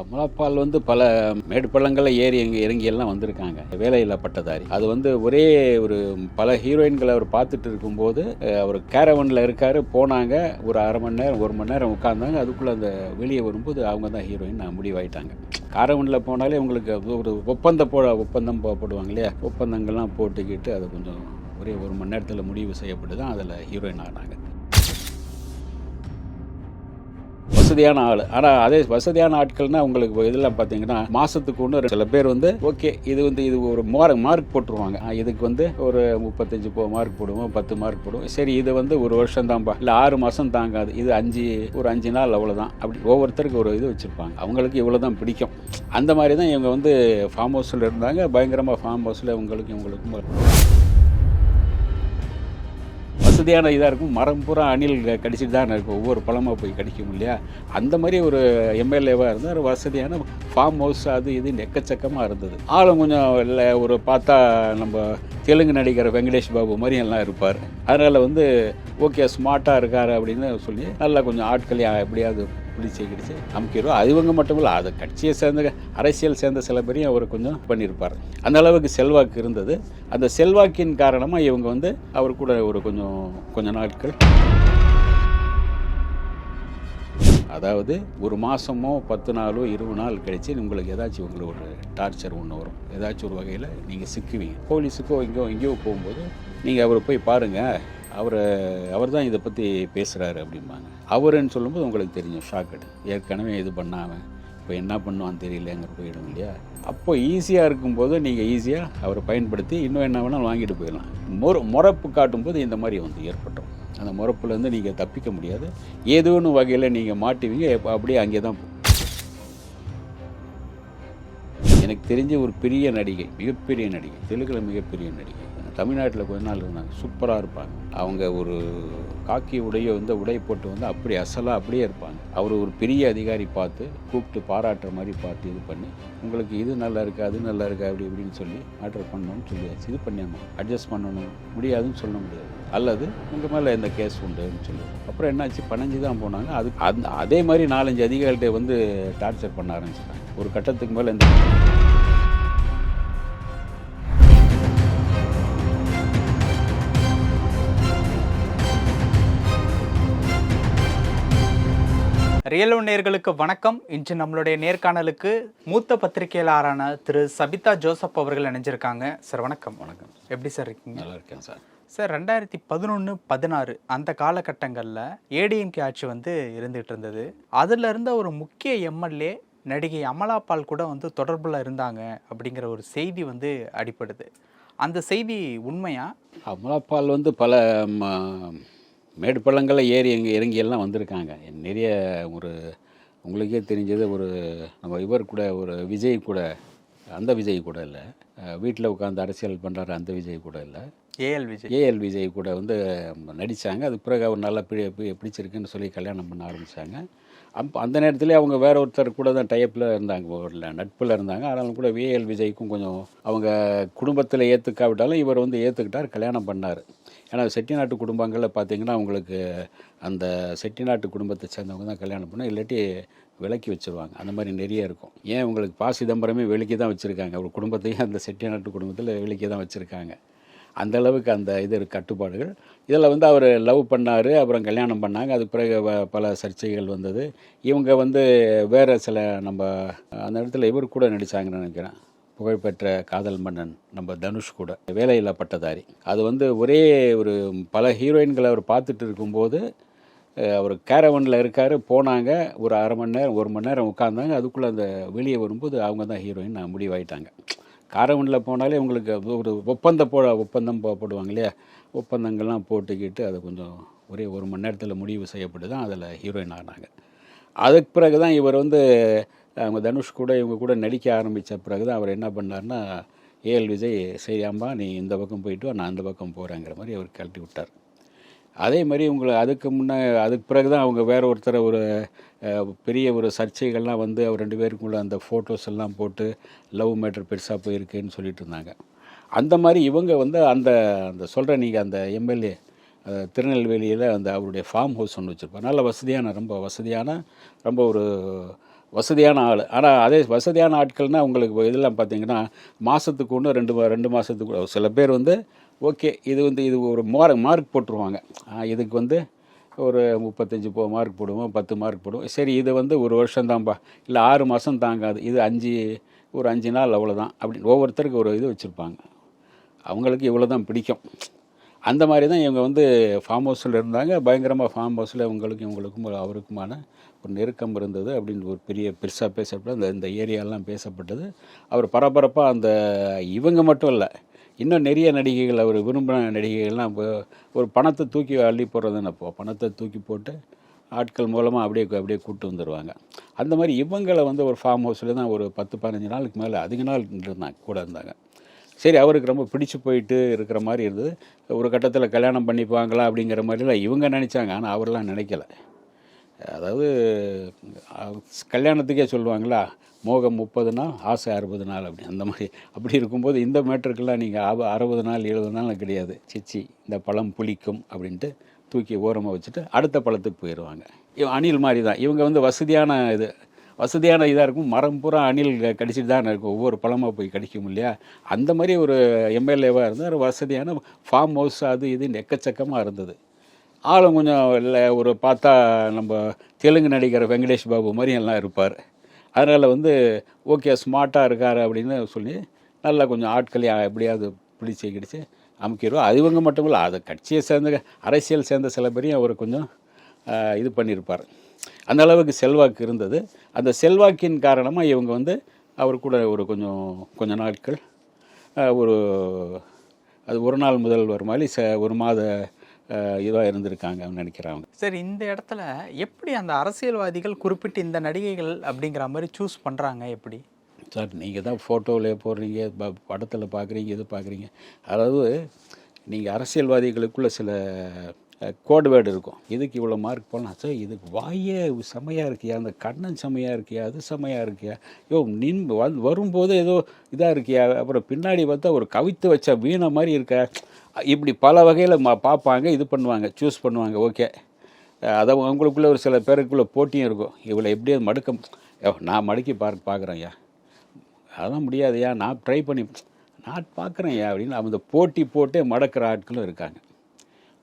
அமலாப்பால் வந்து பல மேடு பள்ளங்களில் ஏறி எங்க இறங்கி எல்லாம் வந்திருக்காங்க. வேலையில்லா பட்டதாரி அது வந்து ஒரே ஒரு பல ஹீரோயின்களை அவர் பார்த்துட்டு இருக்கும்போது அவர் கேரவனில் இருக்காரு போனாங்க ஒரு அரை மணி நேரம் ஒரு மணி நேரம் உட்காந்தாங்க அதுக்குள்ளே அந்த வெளியே வரும்போது அவங்க தான் ஹீரோயின் முடிவாயிட்டாங்க. காரவனில் போனாலே உங்களுக்கு ஒரு ஒப்பந்தம் போ ஒப்பந்தம் போடுவாங்க இல்லையா? ஒப்பந்தங்கள்லாம் போட்டுக்கிட்டு அது கொஞ்சம் ஒரே ஒரு மணி நேரத்தில் முடிவு செய்யப்பட்டு தான் அதில் ஹீரோயின் ஆனாங்க. வசதியான ஆள். ஆனால் அதே வசதியான ஆட்கள்னா உங்களுக்கு இதெல்லாம் பார்த்தீங்கன்னா மாதத்துக்கு ஒன்று சில பேர் வந்து ஓகே இது வந்து இது ஒரு மார்க் மார்க் போட்டுருவாங்க. இதுக்கு வந்து ஒரு முப்பத்தஞ்சு போ மார்க் போடுவோம் பத்து மார்க் போடுவோம். சரி இது வந்து ஒரு வருஷம் தான்ப்பா இல்லை ஆறு மாதம் தாங்காது. இது அஞ்சு ஒரு அஞ்சு நாள் அவ்வளோதான் அப்படி ஒவ்வொருத்தருக்கு ஒரு இது வச்சுருப்பாங்க. அவங்களுக்கு இவ்வளோ தான் பிடிக்கும். அந்த மாதிரி தான் இவங்க வந்து ஃபார்ம் ஹவுஸில் இருந்தாங்க. பயங்கரமாக ஃபார்ம் ஹவுஸில் இவங்களுக்கு இவங்களுக்கும் வசதியான இதாக இருக்கும். மரம் பூரா அணில் கடிச்சிட்டு தான் இருக்கும். ஒவ்வொரு பழமாக போய் கடிக்கும் இல்லையா? அந்த மாதிரி ஒரு எம்எல்ஏவாக இருந்தால் ஒரு வசதியான ஃபார்ம் ஹவுஸ் அது இது எக்கச்சக்கமாக இருந்தது. ஆளும் கொஞ்சம் இல்லை ஒரு பார்த்தா நம்ம தெலுங்கு நடிகர் வெங்கடேஷ் பாபு மாதிரி எல்லாம் இருப்பார். அதனால் வந்து ஓகே ஸ்மார்ட்டாக இருக்கார் அப்படின்னு சொல்லி நல்லா கொஞ்சம் ஆட்களை எப்படியாவது பிடிச்சி கிடிச்சு அமுக்கிடுவோம் அது இவங்க மட்டும் இல்லை அது கட்சியை சேர்ந்த அரசியல் சேர்ந்த சில பேரையும் அவர் கொஞ்சம் பண்ணியிருப்பார். அந்த அளவுக்கு செல்வாக்கு இருந்தது. அந்த செல்வாக்கின் காரணமாக இவங்க வந்து அவர் கூட ஒரு கொஞ்சம் கொஞ்ச நாட்கள். அதாவது ஒரு மாதமோ பத்து நாளோ இருபது நாள் கழிச்சு உங்களுக்கு ஏதாச்சும் உங்களுக்கு ஒரு டார்ச்சர் ஒன்று வரும். ஏதாச்சும் ஒரு வகையில் நீங்கள் சிக்குவீங்க. போலீஸுக்கோ எங்கேயோ எங்கேயோ போகும்போது நீங்கள் அவரை போய் பாருங்கள் அவரை அவர் தான் இதை பற்றி பேசுகிறாரு அப்படிம்பாங்க. அவருன்னு சொல்லும்போது உங்களுக்கு தெரியும் ஷாக்கடு ஏற்கனவே இது பண்ணாமல் இப்போ என்ன பண்ணுவான்னு தெரியலங்கிற போயிடும் இல்லையா? அப்போ ஈஸியாக இருக்கும்போது நீங்கள் ஈஸியாக அவரை பயன்படுத்தி இன்னும் என்ன வேணாலும் வாங்கிட்டு போயிடலாம். மொர முறப்பு காட்டும்போது இந்த மாதிரி வந்து ஏற்பட்டோம். அந்த முறப்புலேருந்து நீங்கள் தப்பிக்க முடியாது. ஏதோன்னு வகையில் நீங்கள் மாட்டுவீங்க அப்படியே அங்கே தான் போ- எனக்கு தெரிஞ்ச ஒரு பெரிய நடிகை மிகப்பெரிய நடிகை தெலுங்கில் மிகப்பெரிய நடிகை. தமிழ்நாட்டில் கொஞ்ச நாள் இருந்தாங்க. சூப்பராக இருப்பாங்க. அவங்க ஒரு காக்கி உடைய வந்து உடை போட்டு வந்து அப்படி அசலாக அப்படியே இருப்பாங்க. அவர் ஒரு பெரிய அதிகாரி பார்த்து கூப்பிட்டு பாராட்டுற மாதிரி பார்த்து இது பண்ணி. உங்களுக்கு இது நல்லா இருக்கா அது நல்லா இருக்கா அப்படி இப்படின்னு சொல்லி ஆர்டர் பண்ணணும்னு சொல்லியாச்சு. இது பண்ணியாமா? அட்ஜஸ்ட் பண்ணணும். முடியாதுன்னு சொல்ல முடியாது. அல்லது உங்கள் மேலே இந்த கேஸ் உண்டுன்னு சொல்லி. அப்புறம் என்னாச்சு? பணஞ்சு தான் போனாங்க. அது அந்த அதே மாதிரி நாலஞ்சு அதிகாரிகிட்ட வந்து டார்ச்சர் பண்ண ஆரம்பிச்சிட்டாங்க. ஒரு கட்டத்துக்கு மேலே இந்த ரியலோ நேர்களுக்கு வணக்கம். இன்று நம்மளுடைய நேர்காணலுக்கு மூத்த பத்திரிகையாளரான திரு சபிதா ஜோசப் அவர்கள் இணைஞ்சிருக்காங்க. சார் வணக்கம். வணக்கம். எப்படி சார் இருக்கீங்க? நல்லா இருக்கேன் சார். சார் ரெண்டாயிரத்தி பதினொன்று பதினாறு அந்த காலகட்டங்களில் ஏடிஎம்கே ஆட்சி வந்து இருந்துகிட்டு இருந்தது. அதில் இருந்த ஒரு முக்கிய எம்எல்ஏ நடிகை அமலாபால் கூட வந்து தொடர்பில் இருந்தாங்க அப்படிங்கிற ஒரு செய்தி வந்து அடிப்படுது அந்த செய்தி உண்மையா? அமலாப்பால் வந்து பல மேடு பள்ளங்களில் ஏறி இறங்கி எல்லாம் வந்திருக்காங்க. நிறைய ஒரு உங்களுக்கே தெரிஞ்சது ஒரு நம்ம இவர் கூட ஒரு விஜய் கூட அந்த விஜய் கூட இல்லை. வீட்டில் உட்காந்து அரசியல் பண்ணுறாரு அந்த விஜய் கூட இல்லை. ஏஎல் விஜய். ஏஎல் விஜய் கூட வந்து நடித்தாங்க அதுக்கு பிறகு அவர் நல்லா பிடி பி- பிடிச்சிருக்குன்னு சொல்லி கல்யாணம் பண்ண ஆரம்பித்தாங்க அப்போ அந்த நேரத்திலே அவங்க வேற ஒருத்தர் கூட தான் டைப்பில் இருந்தாங்க. ஒரு நட்பில் இருந்தாங்க. ஆனாலும் கூட விஏஎல் விஜய்க்கும் கொஞ்சம் அவங்க குடும்பத்தில் ஏற்றுக்காவிட்டாலும் இவர் வந்து ஏற்றுக்கிட்டார் கல்யாணம் பண்ணார். ஏன்னா செட்டிநாட்டு குடும்பங்களில் பார்த்தீங்கன்னா அவங்களுக்கு அந்த செட்டிநாட்டு குடும்பத்தை சேர்ந்தவங்க தான் கல்யாணம் பண்ணோம் இல்லாட்டி விலக்கி வச்சுருவாங்க. அந்த மாதிரி நிறைய இருக்கும். ஏன் உங்களுக்கு பா சிதம்பரமே விலக்கி தான் வச்சுருக்காங்க? அவர் குடும்பத்தையும் அந்த செட்டிநாட்டு குடும்பத்தில் விலக்கி தான் வச்சுருக்காங்க. அந்த அளவுக்கு அந்த இது இருக்கு, கட்டுப்பாடுகள். இதில் வந்து அவர் லவ் பண்ணார் அப்புறம் கல்யாணம் பண்ணாங்க. அதுக்கு பிறகு வ- பல சர்ச்சைகள் வந்தது. இவங்க வந்து வேறு சில நம்ம அந்த இடத்துல இவர் கூட நடித்தாங்கன்னு நினைக்கிறேன். புகழ்பெற்ற காதல் மன்னன் நம்ம தனுஷ் கூட. வேலையில்லா பட்டதாரி. அது வந்து ஒரே ஒரு பல ஹீரோயின்களை அவர் பார்த்துட்டு இருக்கும்போது அவர் கேரவனில் இருக்கார் போனாங்க ஒரு அரை மணி நேரம் ஒரு மணி நேரம் உட்காந்தாங்க அதுக்குள்ளே அந்த வெளியே வரும்போது அவங்க தான் ஹீரோயின் நான் முடிவாயிட்டாங்க. காரவனில் போனாலே உங்களுக்கு ஒரு ஒப்பந்தம் போட ஒப்பந்தம் போடுவாங்க இல்லையா? ஒப்பந்தங்கள்லாம் போட்டுக்கிட்டு அது கொஞ்சம் ஒரே ஒரு மணி நேரத்தில் முடிவு செய்யப்பட்டு தான் அதில் ஹீரோயின் ஆனாங்க. அதுக்கு பிறகு தான் இவர் வந்து அவங்க தனுஷ் கூட இவங்க கூட நடிக்க ஆரம்பித்த பிறகு தான் அவர் என்ன பண்ணார்னா ஏஎல் விஜய் சரியாம்பா நீ இந்த பக்கம் போயிட்டு வா நான் அந்த பக்கம் போகிறேங்கிற மாதிரி அவர் கழட்டி விட்டார். அதே மாதிரி உங்களை அதுக்கு முன்னே அதுக்கு பிறகு தான் அவங்க வேற ஒருத்தரை ஒரு பெரிய ஒரு சர்ச்சைகள்லாம் வந்து அவர் ரெண்டு பேருக்குள்ள அந்த ஃபோட்டோஸ் எல்லாம் போட்டு லவ் மேட்டர் பெருசாக போயிருக்குன்னு சொல்லிட்டு இருந்தாங்க. அந்த மாதிரி இவங்க வந்து அந்த அந்த சொல்கிற நீங்கள் அந்த எம்எல்ஏ திருநெல்வேலியில் அந்த அவருடைய ஃபார்ம் ஹவுஸ் ஒன்று வச்சுருப்பார். நல்ல வசதியான ரொம்ப வசதியான ரொம்ப ஒரு வசதியான ஆள். ஆனால் அதே வசதியான ஆட்கள்னால் உங்களுக்கு இதெல்லாம் பார்த்தீங்கன்னா மாதத்துக்கு ஒன்று ரெண்டு மா- ரெண்டு மாதத்துக்கு சில பேர் வந்து ஓகே இது வந்து இது ஒரு மார்க் மார்க் போட்டுருவாங்க. இதுக்கு வந்து ஒரு முப்பத்தஞ்சு போ மார்க் போடுவோம் பத்து மார்க் போடுவோம். சரி இது வந்து ஒரு வருஷம்தான்ப்பா இல்லை ஆறு மாதம் தாங்காது. இது அஞ்சு ஒரு அஞ்சு நாள் அவ்வளோதான் அப்படின்னு ஒவ்வொருத்தருக்கு ஒரு இது வச்சுருப்பாங்க. அவங்களுக்கு இவ்வளோ தான் பிடிக்கும். அந்த மாதிரி தான் இவங்க வந்து ஃபார்ம் ஹவுஸில் இருந்தாங்க. பயங்கரமாக ஃபார்ம் ஹவுஸில் இவங்களுக்கும் இவங்களுக்கும் அவருக்குமான ஒரு நெருக்கம் இருந்தது அப்படின்னு ஒரு பெரிய பெருசாக பேசப்பட்டு அந்த இந்த ஏரியாலாம் பேசப்பட்டது. அவர் பரபரப்பாக அந்த இவங்க மட்டும் இல்லை இன்னும் நிறைய நடிகைகள் அவர் விரும்பின நடிகைகள்லாம் இப்போ ஒரு பணத்தை தூக்கி அள்ளி போடுறதுன்னு அப்போ பணத்தை தூக்கி போட்டு ஆட்கள் மூலமாக அப்படியே அப்படியே கூப்பிட்டு வந்துடுவாங்க அந்த மாதிரி இவங்களை வந்து ஒரு ஃபார்ம் ஹவுஸில் தான் ஒரு பத்து பதினஞ்சு நாளுக்கு மேலே அதிக நாள் இருந்தாங்க கூட இருந்தாங்க. சரி அவருக்கு ரொம்ப பிடிச்சு போயிட்டு இருக்கிற மாதிரி இருந்தது. ஒரு கட்டத்தில் கல்யாணம் பண்ணிப்பாங்களா அப்படிங்கிற மாதிரிலாம் இவங்க நினச்சாங்க. ஆனால் அவர்லாம் நினைக்கல. அதாவது கல்யாணத்துக்கே சொல்லுவாங்களா மோகம் முப்பது நாள் ஆசை அறுபது நாள் அப்படி அந்த மாதிரி. அப்படி இருக்கும்போது இந்த மேட்டருக்கெல்லாம் நீங்கள் அவ அறுபது நாள் எழுபது நாள் கிடையாது. சிச்சி இந்த பழம் புளிக்கும் அப்படின்ட்டு தூக்கி ஓரமாக வச்சுட்டு அடுத்த பழத்துக்கு போயிடுவாங்க இவ- அணில் மாதிரி தான் இவங்க வந்து வசதியான இது வசதியான இதாக இருக்கும். மரம் பூரா அணில் கடிச்சிட்டு தான் இருக்கும். ஒவ்வொரு பழமாக போய் கடிக்கும் இல்லையா? அந்த மாதிரி ஒரு எம்எல்ஏவாக இருந்தால் வசதியான ஃபார்ம் ஹவுஸ் அது இது எக்கச்சக்கமாக இருந்தது. ஆளும் கொஞ்சம் இல்லை ஒரு பார்த்தா நம்ம தெலுங்கு நடிகர் வெங்கடேஷ் பாபு மாதிரி எல்லாம் இருப்பார். அதனால் வந்து ஓகே ஸ்மார்ட்டாக இருக்கார் அப்படின்னு சொல்லி நல்லா கொஞ்சம் ஆட்களை எப்படியாவது பிடிச்சி கிடிச்சு அமுக்கிடுவோம் அது இவங்க மட்டும் இல்லை அது கட்சியை சேர்ந்த அரசியல் சேர்ந்த சில பேரையும் அவர் கொஞ்சம் இது பண்ணியிருப்பார் அந்த அளவுக்கு செல்வாக்கு இருந்தது. அந்த செல்வாக்கின் காரணமாக இவங்க வந்து அவர் கூட ஒரு கொஞ்சம் கொஞ்ச நாட்கள் ஒரு அது ஒரு நாள் முதல்வர் மாதிரி ச ஒரு மாத இதாக இருந்திருக்காங்க நினைக்கிறாங்க சரி இந்த இடத்துல எப்படி அந்த அரசியல்வாதிகள் குறிப்பிட்டு இந்த நடிகைகள் அப்படிங்கிற மாதிரி சூஸ் பண்ணுறாங்க எப்படி? சார் நீங்கள் தான் ஃபோட்டோவில் போடுறீங்க ப படத்தில் பார்க்குறீங்க இது பார்க்குறீங்க அதாவது நீங்கள் அரசியல்வாதிகளுக்குள்ள சில கோட் வேர்டு இருக்கும். இதுக்கு இவ்வளோ மார்க் போடலாம். சார் இதுக்கு வாயே செமையாக இருக்கியா? அந்த கண்ணன் செமையாக இருக்கியா? அது செமையாக இருக்கியா? யோ நின் வரும்போது ஏதோ இதாக இருக்கியா? அப்புறம் பின்னாடி பார்த்தா ஒரு கவித்து வச்ச வீணை மாதிரி இருக்க? இப்படி பல வகையில் மா பார்ப்பாங்க இது பண்ணுவாங்க சூஸ் பண்ணுவாங்க ஓகே அதை உங்களுக்குள்ளே ஒரு சில பேருக்குள்ளே போட்டியும் இருக்கும். இவளை எப்படியாவது மடுக்க யோ, நான் மடக்கி பார்க்க பார்க்குறேன்யா அதெல்லாம் முடியாதுயா நான் ட்ரை பண்ணி நான் பார்க்குறேன் ஐயா அப்படின்னு அந்த போட்டி போட்டு மடக்கிற ஆட்களும் இருக்காங்க.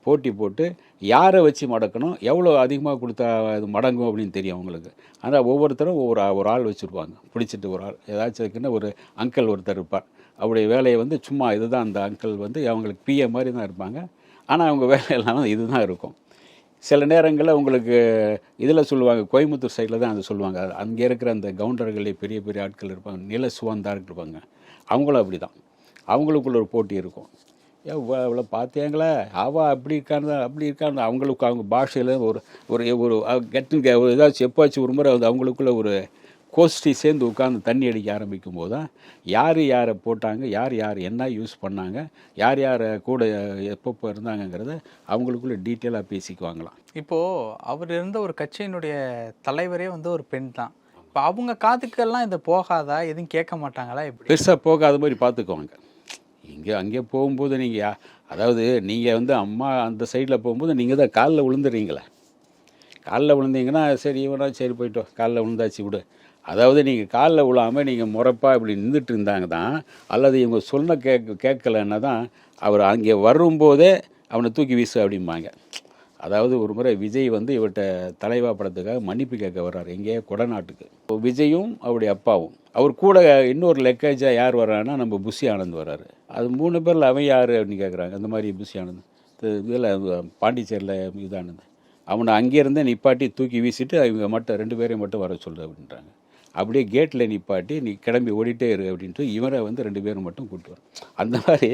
போட்டி போட்டு யாரை வச்சு மடக்கணும் எவ்வளோ அதிகமாக கொடுத்தா அது மடங்கும் அப்படின்னு தெரியும் அவங்களுக்கு. ஆனால் ஒவ்வொருத்தரும் ஒவ்வொரு ஒரு ஆள் வச்சுருப்பாங்க. பிடிச்சிட்டு ஒரு ஆள். ஏதாச்சும் இருக்குன்னு ஒரு அங்கிள் ஒருத்தர் இருப்பார். அவருடைய வேலையை வந்து சும்மா இதுதான் அந்த அங்கிள் வந்து அவங்களுக்கு பிஏ மாதிரி தான் இருப்பாங்க. ஆனால் அவங்க வேலையெல்லாம் இதுதான் இருக்கும். சில நேரங்களில் உங்களுக்கு இதில் சொல்லுவாங்க கோயம்புத்தூர் சைடில் தான் அதை சொல்லுவாங்க. அங்கே இருக்கிற அந்த கவுண்டர்களே பெரிய பெரிய ஆட்கள் இருப்பாங்க நில சுவந்தார் இருப்பாங்க. அவங்களும் அப்படி தான் அவங்களுக்குள்ள ஒரு போட்டி இருக்கும். ஏ இவ்வளோ பார்த்தீங்களா அவள் அப்படி இருக்கான்னு அப்படி இருக்கான்னு அவங்களுக்கு அவங்க பாஷையில் ஒரு ஒரு ஒரு கெட்டு ஏதாச்சும் எப்பாச்சும் ஒரு முறை அது அவங்களுக்குள்ள ஒரு கோஷ்டி சேர்ந்து உட்காந்து தண்ணி அடிக்க ஆரம்பிக்கும் போது தான் யார் யாரை போட்டாங்க யார் யார் என்ன யூஸ் பண்ணாங்க யார் யார் கூட எப்பப்போ இருந்தாங்கங்கிறத அவங்களுக்குள்ள டீட்டெயிலாக பேசிக்குவாங்களாம். இப்போது அவர் இருந்த ஒரு கட்சியினுடைய தலைவரே வந்து ஒரு பெண் தான். இப்போ அவங்க காதுக்கெல்லாம் இது போகாதா? எதுவும் கேட்க மாட்டாங்களா? எப்படி? பெருசாக போகாத மாதிரி பார்த்துக்குவாங்க இங்கே அங்கே போகும்போது நீங்கள் அதாவது நீங்கள் வந்து அம்மா அந்த சைடில் போகும்போது நீங்கள் தான் காலில் விழுந்துடுறீங்களே. காலில் விழுந்தீங்கன்னா சரி இவனா சரி போயிட்டோம். காலில் விழுந்தாச்சு விடு. அதாவது நீங்கள் காலில் விழாமல் நீங்கள் முறப்பாக இப்படி நின்றுட்டு இருந்தாங்க தான் அல்லது இவங்க சொன்ன கேட்க கேட்கலன்னா தான் அவர் அங்கே வரும்போதே அவனை தூக்கி வீசு அப்படிம்பாங்க. அதாவது ஒரு முறை விஜய் வந்து இவர்கிட்ட தலைவா படத்துக்காக மன்னிப்பு கேட்க வர்றாரு எங்கேயோ கொடநாட்டுக்கு இப்போ விஜயும் அவருடைய அப்பாவும். அவர் கூட இன்னொரு லெக்கேஜாக யார் வர்றாருன்னா நம்ம புஷி ஆனந்த் வர்றாரு. அது மூணு பேரில் அவன் யார் அப்படின்னு கேட்குறாங்க அந்த மாதிரி புஷி ஆனந்த். இதில் பாண்டிச்சேரியில் இதானது. அவனை அங்கேருந்தே நிப்பாட்டி தூக்கி வீசிட்டு இவங்க மட்டும் ரெண்டு பேரையும் மட்டும் வர சொல்லு அப்படின்றாங்க. அப்படியே கேட்டில் நிப்பாட்டி நீ கிளம்பி ஓடிட்டே இரு அப்படின்ட்டு இவரை வந்து ரெண்டு பேரும் மட்டும் கூப்பிட்டு அந்த மாதிரி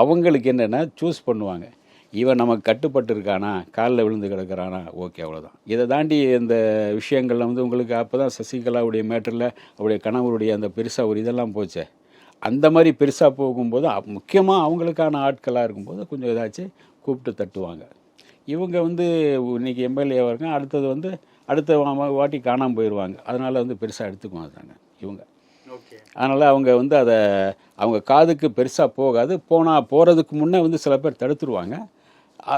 அவங்களுக்கு என்னென்னா சூஸ் பண்ணுவாங்க. இவன் நமக்கு கட்டுப்பட்டு இருக்கானா காலில் விழுந்து கிடக்கிறானா ஓகே அவ்வளோதான் இதை தாண்டி இந்த விஷயங்கள்ல வந்து உங்களுக்கு அப்போ தான் சசிகலாவுடைய மேட்டரில் அவருடைய கணவருடைய அந்த பெருசாக ஒரு இதெல்லாம் போச்சே. அந்த மாதிரி பெருசாக போகும்போது முக்கியமாக அவங்களுக்கான ஆட்களாக இருக்கும்போது கொஞ்சம் ஏதாச்சும் கூப்பிட்டு தட்டுவாங்க. இவங்க வந்து இன்னைக்கு எம்எல்ஏவாக இருக்காங்க அடுத்தது வந்து அடுத்த வாட்டி காணாமல் போயிடுவாங்க அதனால் வந்து பெருசாக எடுத்துக்க மாட்டாங்க இவங்க. அதனால் அவங்க வந்து அதை அவங்க காதுக்கு பெருசாக போகாது. போனால் போகிறதுக்கு முன்னே வந்து சில பேர் தடுத்துருவாங்க.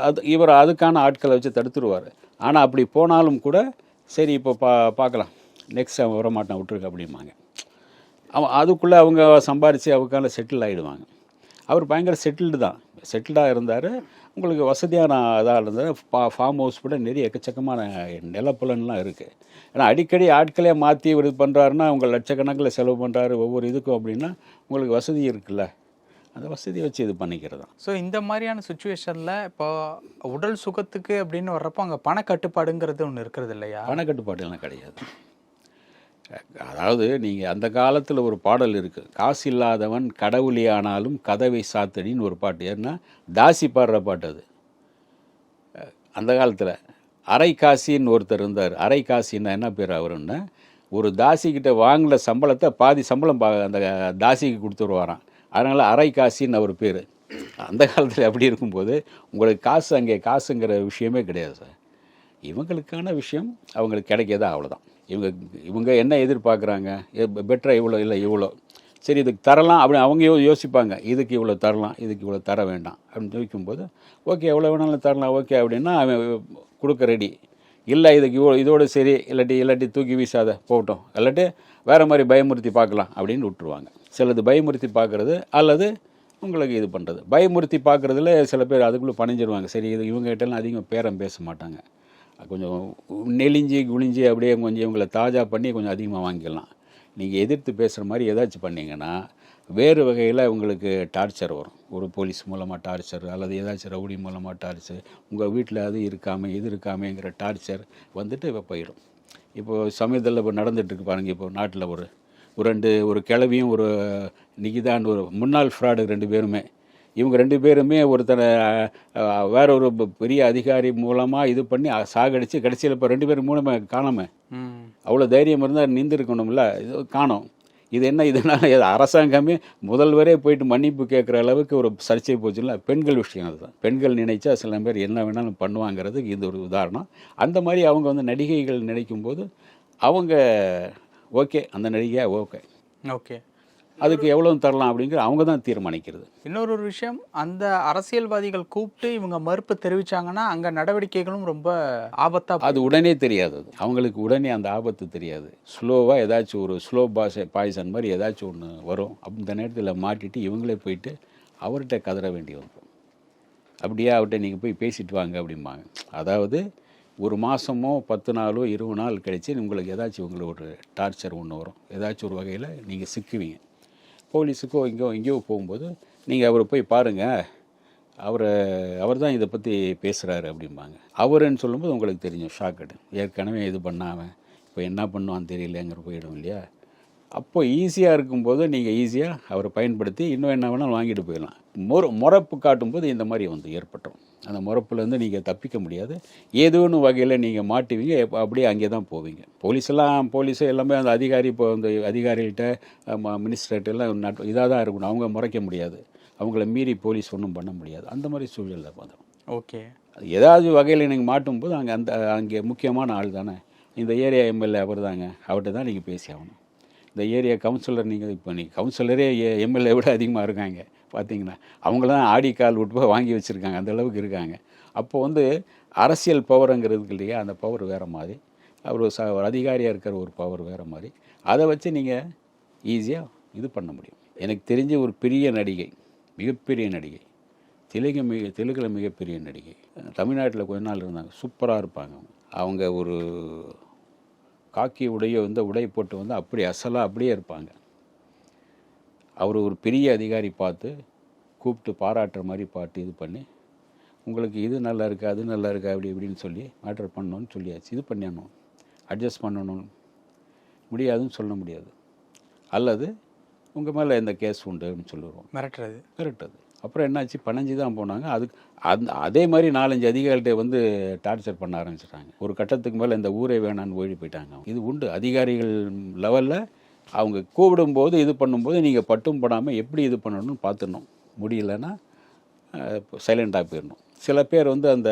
அது இவர் அதுக்கான ஆட்களை வச்சு தடுத்துருவார். ஆனால் அப்படி போனாலும் கூட சரி இப்போ பா பார்க்கலாம் நெக்ஸ்ட் அவன் வரமாட்டான் விட்டுருக்க அப்படிம்பாங்க. அவன் அதுக்குள்ளே அவங்க சம்பாரித்து அவக்கால செட்டில் ஆகிடுவாங்க அவர் பயங்கர செட்டில்டு தான். செட்டில்டாக இருந்தார். உங்களுக்கு வசதியான இதாக இருந்தார் ஃபா ஃபார்ம் ஹவுஸ் கூட நிறைய எக்கச்சக்கமான நிலப்புலன்லாம் இருக்குது ஏன்னா அடிக்கடி ஆட்களே மாற்றி இது பண்ணுறாருன்னா அவங்க லட்சக்கணக்கில் செலவு பண்ணுறாரு ஒவ்வொரு இதுக்கும் அப்படின்னா உங்களுக்கு வசதி இருக்குல்ல. அந்த வசதியை வச்சு இது பண்ணிக்கிறது தான் ஸோ இந்த மாதிரியான சுச்சுவேஷனில் இப்போ உடல் சுகத்துக்கு அப்படின்னு வர்றப்போ அங்கே பணக்கட்டுப்பாடுங்கிறது ஒன்று இருக்கிறது இல்லையா? பணக்கட்டுப்பாடுலாம் கிடையாது. அதாவது நீங்கள் அந்த காலத்தில் ஒரு பாடல் இருக்குது காசு இல்லாதவன் கடவுளே ஆனாலும் கதவை சாத்தடின்னு ஒரு பாட்டு. ஏன்னா தாசி பாடுற பாட்டு அது. அந்த காலத்தில். அரை காசின்னு ஒருத்தர் இருந்தார். அரை காசின்னா என்ன பேர் அவருன்னா? ஒரு தாசிக்கிட்ட வாங்கின சம்பளத்தை பாதி சம்பளம் பா அந்த தாசிக்கு கொடுத்துருவாராம். அதனால் அரை காசின்னு அவர் பேர். அந்த காலத்தில் அப்படி இருக்கும்போது உங்களுக்கு காசு அங்கே காசுங்கிற விஷயமே கிடையாது சார். இவங்களுக்கான விஷயம் அவங்களுக்கு கிடைக்கதா அவ்வளோதான் இவங்க இவங்க என்ன எதிர்பார்க்குறாங்க? பெட்டராக இவ்வளோ இல்லை இவ்வளோ. சரி இதுக்கு தரலாம் அப்படி அவங்க யோ யோசிப்பாங்க. இதுக்கு இவ்வளோ தரலாம் இதுக்கு இவ்வளோ தர வேண்டாம் அப்படின்னு யோசிக்கும்போது ஓகே எவ்வளோ வேணாலும் தரலாம் ஓகே அப்படின்னா அவன் கொடுக்க ரெடி இல்லை இதுக்கு இவ்வளோ இதோடு சரி இல்லாட்டி இல்லாட்டி தூக்கி வீசாத போகட்டும். இல்லாட்டி வேறு மாதிரி பயமுறுத்தி பார்க்கலாம் அப்படின்னு விட்டுருவாங்க. சிலது பயமுறுத்தி பார்க்குறது அல்லது உங்களுக்கு இது பண்ணுறது பயமுறுத்தி பார்க்குறதுல சில பேர் அதுக்குள்ளே பணிஞ்சிருவாங்க. சரி இது இவங்ககிட்டலாம் அதிகம் பேரம் பேச மாட்டாங்க. கொஞ்சம் நெளிஞ்சி குளிஞ்சி அப்படியே கொஞ்சம் இவங்களை தாஜா பண்ணி கொஞ்சம் அதிகமாக வாங்கிக்கலாம். நீங்கள் எதிர்த்து பேசுகிற மாதிரி ஏதாச்சும் பண்ணிங்கன்னா வேறு வகையில் உங்களுக்கு டார்ச்சர் வரும். ஒரு போலீஸ் மூலமாக டார்ச்சர் அல்லது ஏதாச்சும் ரவுடி மூலமாக டார்ச்சர் உங்கள் வீட்டில் அது இருக்காமல் இது இருக்காமேங்கிற டார்ச்சர் வந்துட்டு இப்போ போயிடும். இப்போது சமயத்தில் இப்போ நடந்துகிட்ருக்கு பாருங்கள் இப்போ நாட்டில் ஒரு ஒரு ரெண்டு ஒரு கிளவியும் ஒரு நிகிதான் ஒரு முன்னாள் ஃப்ராடு ரெண்டு பேருமே இவங்க ரெண்டு பேருமே ஒருத்தனை வேற ஒரு பெரிய அதிகாரி மூலமாக இது பண்ணி சாகடிச்சு கடைசியில் இப்போ ரெண்டு பேரும் மூலமாக காணாம. அவ்வளோ தைரியம் இருந்தால் நிந்திருக்கணும்ல இது காணோம். இது என்ன இதனால் இது அரசாங்கமே முதல்வரே போயிட்டு மன்னிப்பு கேட்குற அளவுக்கு ஒரு சர்ச்சை போச்சுல்ல? பெண்கள் விஷயம் அதுதான். பெண்கள் நினைச்சா சில பேர் என்ன வேணாலும் பண்ணுவாங்கிறதுக்கு இது ஒரு உதாரணம். அந்த மாதிரி அவங்க வந்து நடிகைகள் நினைக்கும் போது அவங்க ஓகே அந்த நடிகையா ஓகே. ஓகே. அதுக்கு எவ்வளோ தரலாம் அப்படிங்கிற அவங்க தான் தீர்மானிக்கிறது. இன்னொரு ஒரு விஷயம் அந்த அரசியல்வாதிகள் கூப்பிட்டு இவங்க மறுப்பு தெரிவிச்சாங்கன்னா அங்க நடவடிக்கைகளும் ரொம்ப ஆபத்தா அது உடனே தெரியாது. அது அவங்களுக்கு உடனே அந்த ஆபத்து தெரியாது. ஸ்லோவாக ஏதாச்சும் ஒரு ஸ்லோ பாஷை பாய்சன் மாதிரி ஏதாச்சும் ஒன்று வரும். அந்த நேரத்தில் மாட்டிட்டு இவங்களே போயிட்டு அவர்கிட்ட கதற வேண்டி வந்துடும் அப்படியே அவர்கிட்ட நீங்கள் போய் பேசிட்டு வாங்க அப்படிம்பாங்க. அதாவது ஒரு மாதமோ பத்து நாளோ இருபது நாள் கழிச்சு உங்களுக்கு ஏதாச்சும் உங்களுக்கு ஒரு டார்ச்சர் ஒன்று வரும். ஏதாச்சும் ஒரு வகையில் நீங்கள் சிக்குவீங்க. போலீஸுக்கோ இங்கோ எங்கேயோ போகும்போது நீங்கள் அவரை போய் பாருங்கள் அவரை அவர் தான் இதை பற்றி பேசுகிறாரு அப்படிம்பாங்க. அவருன்னு சொல்லும்போது உங்களுக்கு தெரியும் ஷாக்கடு ஏற்கனவே இது பண்ணாமல் இப்போ என்ன பண்ணுவான்னு தெரியலங்கிற போயிடும் இல்லையா? அப்போ ஈஸியாக இருக்கும்போது நீங்கள் ஈஸியாக அவரை பயன்படுத்தி இன்னும் என்ன வேணாலும் வாங்கிட்டு போயிடலாம். முற முறப்பு காட்டும்போது இந்த மாதிரி வந்து ஏற்பட்டுரும். அந்த முறப்புலேருந்து நீங்கள் தப்பிக்க முடியாது. ஏதோன்னு வகையில் நீங்கள் மாட்டுவீங்க அப்படியே அங்கே தான் போவீங்க. போலீஸ் எல்லாம் போலீஸ் எல்லாமே அந்த அதிகாரி இப்போ அந்த அதிகாரிகிட்ட மினிஸ்டர்கிட்ட எல்லாம் நட் இதாக தான் இருக்கணும். அவங்க முறைக்க முடியாது. அவங்கள மீறி போலீஸ் ஒன்றும் பண்ண முடியாது. அந்த மாதிரி சூழலில் வந்துடும் ஓகே. ஏதாவது வகையில் நீங்கள் மாட்டும்போது அங்கே அந்த அங்கே முக்கியமான ஆள் தானே. இந்த ஏரியா எம்எல்ஏ அவர் தாங்க அவர்கிட்ட தான் நீங்கள் பேசி ஆகணும். இந்த ஏரியா கவுன்சிலர் நீங்கள் இப்போ நீங்கள் கவுன்சிலரே எம்எல்ஏ விட அதிகமாக இருக்காங்க பார்த்தீங்கன்னா அவங்களாம் ஆடி கால் விட்டு போய் வாங்கி வச்சுருக்காங்க அந்த அளவுக்கு இருக்காங்க. அப்போ வந்து அரசியல் பவருங்கிறதுக்கு இல்லையா அந்த பவர் வேறு மாதிரி. அவர் ச ஒரு அதிகாரியாக இருக்கிற ஒரு பவர் வேறு மாதிரி. அதை வச்சு நீங்கள் ஈஸியாக இது பண்ண முடியும். எனக்கு தெரிஞ்ச ஒரு பெரிய நடிகை மிகப்பெரிய நடிகை தெலுங்கு மிக தெலுங்கில் மிகப்பெரிய நடிகை தமிழ்நாட்டில் கொஞ்ச நாள் இருந்தாங்க சூப்பராக இருப்பாங்க அவங்க ஒரு காக்கி உடைய வந்து உடை போட்டு வந்து அப்படி அசலாக அப்படியே இருப்பாங்க. அவர் ஒரு பெரிய அதிகாரி பார்த்து கூப்பிட்டு பாராட்டுற மாதிரி பாட்டு இது பண்ணி. உங்களுக்கு இது நல்லா இருக்கா அது நல்லா இருக்கா அப்படி இப்படின்னு சொல்லி மேட்டர் பண்ணணும்னு சொல்லியாச்சு. இது பண்ணிடணும். அட்ஜஸ்ட் பண்ணணும். முடியாதுன்னு சொல்ல முடியாது. அல்லது உங்கள் மேலே இந்த கேஸ் உண்டு அப்படின்னு சொல்லிடுவோம். மிரட்டுறது. கரெக்ட் அது அப்புறம் என்னாச்சு? பணஞ்சு தான் போனாங்க. அதுக்கு அந்த அதே மாதிரி நாலஞ்சு அதிகாரிகிட்ட வந்து டார்ச்சர் பண்ண ஆரம்பிச்சிட்டாங்க. ஒரு கட்டத்துக்கு மேலே இந்த ஊரே வேணான்னு ஓடி போயிட்டாங்க இது உண்டு. அதிகாரிகள் லெவலில் அவங்க கூப்பிடும்போது இது பண்ணும்போது நீங்கள் பட்டும் படாமல் எப்படி இது பண்ணணும்னு பார்த்துடணும் முடியலன்னா சைலண்ட்டாக போயிடணும். சில பேர் வந்து அந்த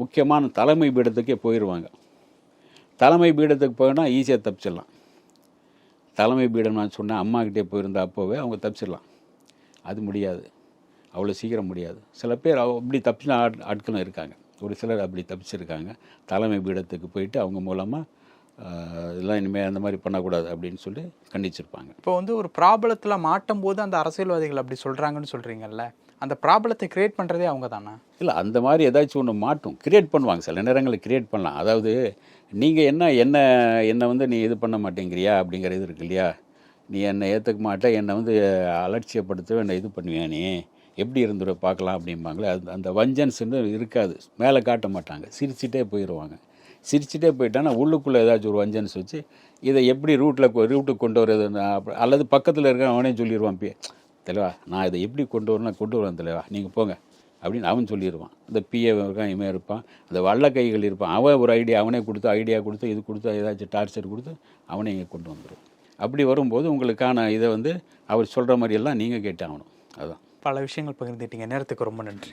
முக்கியமான தலைமை பீடத்துக்கே போயிடுவாங்க தலைமை பீடத்துக்கு போனால் ஈஸியாக தப்பிச்சிடலாம். தலைமை பீடம் நான் சொன்னேன். அம்மாக்கிட்டே போயிருந்தா அப்போவே அவங்க தப்பிச்சிடலாம். அது முடியாது. அவ்வளோ சீக்கிரம் முடியாது. சில பேர் அப்படி தப்பின ஆட் ஆட்களும் இருக்காங்க. ஒரு சிலர் அப்படி தப்பிச்சிருக்காங்க. தலைமை பீடத்துக்கு போயிட்டு அவங்க மூலமாக இதெல்லாம் இனிமேல் அந்த மாதிரி பண்ணக்கூடாது அப்படின்னு சொல்லி கண்டிச்சிருப்பாங்க. இப்போ வந்து ஒரு ப்ராப்ளத்தில் மாட்டும் போது அந்த அரசியல்வாதிகள் அப்படி சொல்கிறாங்கன்னு சொல்கிறீங்கல்ல அந்த ப்ராப்ளத்தை கிரியேட் பண்ணுறதே அவங்க தானே? இல்லை அந்த மாதிரி ஏதாச்சும் ஒன்று மாட்டும். கிரியேட் பண்ணுவாங்க. சில நேரங்களில் கிரியேட் பண்ணலாம். அதாவது நீங்கள் என்ன என்ன என்னை வந்து நீ இது பண்ண மாட்டேங்கிறியா அப்படிங்கிற இது இருக்கு இல்லையா? நீ என்னை ஏற்றுக்க மாட்ட என்னை வந்து அலட்சியப்படுத்த என்னை இது பண்ணுவியா நீ? எப்படி இருந்துட பார்க்கலாம் அப்படிம்பாங்களே அது அந்த வஞ்சன்ஸ்ன்னு இருக்காது. மேலே காட்ட மாட்டாங்க. சிரிச்சிட்டே போயிடுவாங்க. சிரிச்சிட்டே போயிட்டான்னா உள்ளுக்குள்ளே ஏதாச்சும் ஒரு வஞ்சன்ஸ் வச்சு இதை எப்படி ரூட்டில் ரூட்டுக்கு கொண்டு வரது அல்லது பக்கத்தில் இருக்க அவனே சொல்லிடுவான் பி தலைவா நான் இதை எப்படி கொண்டு வரணும் கொண்டு வரேன் தலைவா. நீங்கள் போங்க. அப்படின்னு அவன் சொல்லிடுவான் இந்த பிஏ இருக்கான் இவன் இருப்பான். அந்த வள்ள கைகள் இருப்பான். அவன் ஒரு ஐடியா அவனே கொடுத்து ஐடியா கொடுத்து இது கொடுத்து ஏதாச்சும் டார்ச்சர் கொடுத்து அவனே இங்கே கொண்டு வந்துடுவான் அப்படி வரும்போது உங்களுக்கான இதை வந்து அவர் சொல்கிற மாதிரியெல்லாம் நீங்கள் கேட்டாகணும் அதுதான் பல விஷயங்கள் பகிர்ந்துட்டீங்க. நேரத்துக்கு ரொம்ப நன்றி.